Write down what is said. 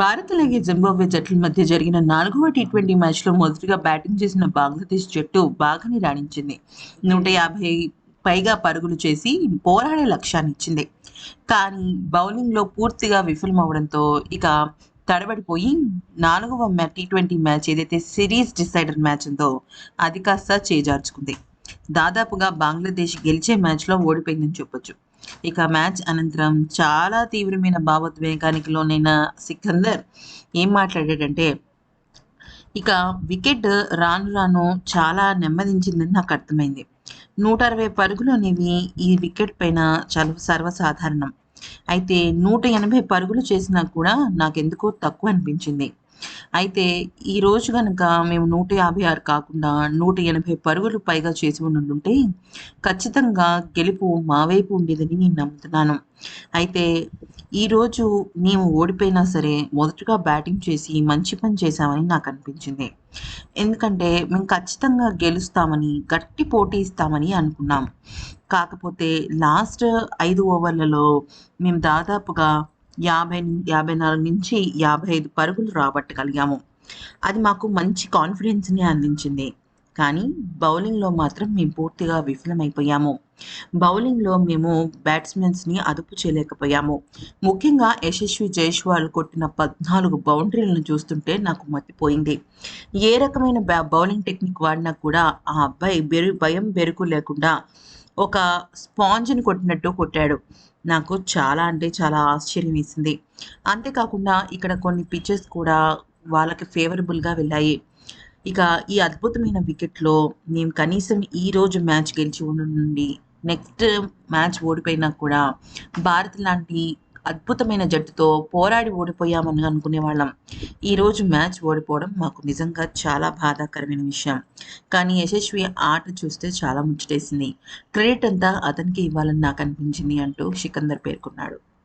భారత్ అలాగే జింబాబ్వే జట్ల మధ్య జరిగిన నాలుగవ టీ ట్వంటీ మ్యాచ్లో మొదటిగా బ్యాటింగ్ చేసిన బంగ్లాదేశ్ జట్టు బాగానే రాణించింది. నూట యాభై పైగా పరుగులు చేసి పోరాడే లక్ష్యాన్ని ఇచ్చింది. కానీ బౌలింగ్లో పూర్తిగా విఫలమవడంతో ఇక తడబడిపోయి నాలుగవ టీ ట్వంటీ మ్యాచ్ ఏదైతే సిరీస్ డిసైడర్ మ్యాచ్ ఉందో అది కాస్త చేజార్చుకుంది. దాదాపుగా బంగ్లాదేశ్ గెలిచే మ్యాచ్లో ఓడిపోయిందని చెప్పొచ్చు. ఇక మ్యాచ్ అనంతరం చాలా తీవ్రమైన భావోద్వేగానికి లోనైన సికందర్ ఏం మాట్లాడాడంటే ఇక వికెట్ రాను రాను చాలా నెమ్మదించిందని నాకు అర్థమైంది. నూట అరవై పరుగులు అనేవి ఈ వికెట్ పైన చాలా సర్వసాధారణం. అయితే నూట ఎనభై పరుగులు చేసినా కూడా నాకెందుకో తక్కువ అనిపించింది. అయితే ఈ రోజు కనుక మేము నూట యాభై ఆరు కాకుండా నూట ఎనభై పరుగులు పైగా చేసి ఉండుంటే ఖచ్చితంగా గెలుపు మా వైపు ఉండేదని నేను నమ్ముతున్నాను. అయితే ఈరోజు మేము ఓడిపోయినా సరే మొదటగా బ్యాటింగ్ చేసి మంచి పని చేశామని నాకు అనిపించింది. ఎందుకంటే మేము ఖచ్చితంగా గెలుస్తామని గట్టి పోటీ ఇస్తామని అనుకున్నాం. కాకపోతే లాస్ట్ ఐదు ఓవర్లలో మేము దాదాపుగా యాభై యాభై నాలుగు నుంచి యాభై ఐదు పరుగులు రాబట్టగలిగాము. అది మాకు మంచి కాన్ఫిడెన్స్ని అందించింది. కానీ బౌలింగ్లో మాత్రం మేము పూర్తిగా విఫలమైపోయాము. బౌలింగ్లో మేము బ్యాట్స్మెన్స్ని అదుపు చేయలేకపోయాము. ముఖ్యంగా యశస్వి జైష్వాల్ కొట్టిన పద్నాలుగు బౌండరీలను చూస్తుంటే నాకు మతిపోయింది. ఏ రకమైన బౌలింగ్ టెక్నిక్ వాడినా కూడా ఆ అబ్బాయి బెరు భయం బెరుకు లేకుండా ఒక స్పాంజ్ని కొట్టినట్టు కొట్టాడు. నాకు చాలా అంటే చాలా ఆశ్చర్యం వేసింది. అంతేకాకుండా ఇక్కడ కొన్ని పిచ్చెస్ కూడా వాళ్ళకి ఫేవరబుల్గా వెళ్ళాయి. ఇక ఈ అద్భుతమైన వికెట్లో మేము కనీసం ఈ రోజు మ్యాచ్ గెలిచి ఉండి నెక్స్ట్ మ్యాచ్ ఓడిపోయినా కూడా భారత్ లాంటి అద్భుతమైన జట్టుతో పోరాడి ఓడిపోయామని అనుకునే వాళ్ళం ఈరోజు మ్యాచ్ ఓడిపోవడం మాకు నిజంగా చాలా బాధాకరమైన విషయం. కానీ యశస్వి ఆట చూస్తే చాలా ముచ్చటేసింది. క్రెడిట్ అంతా అతనికి ఇవ్వాలని నాకు అనిపించింది అంటూ సికందర్ పేర్కొన్నాడు.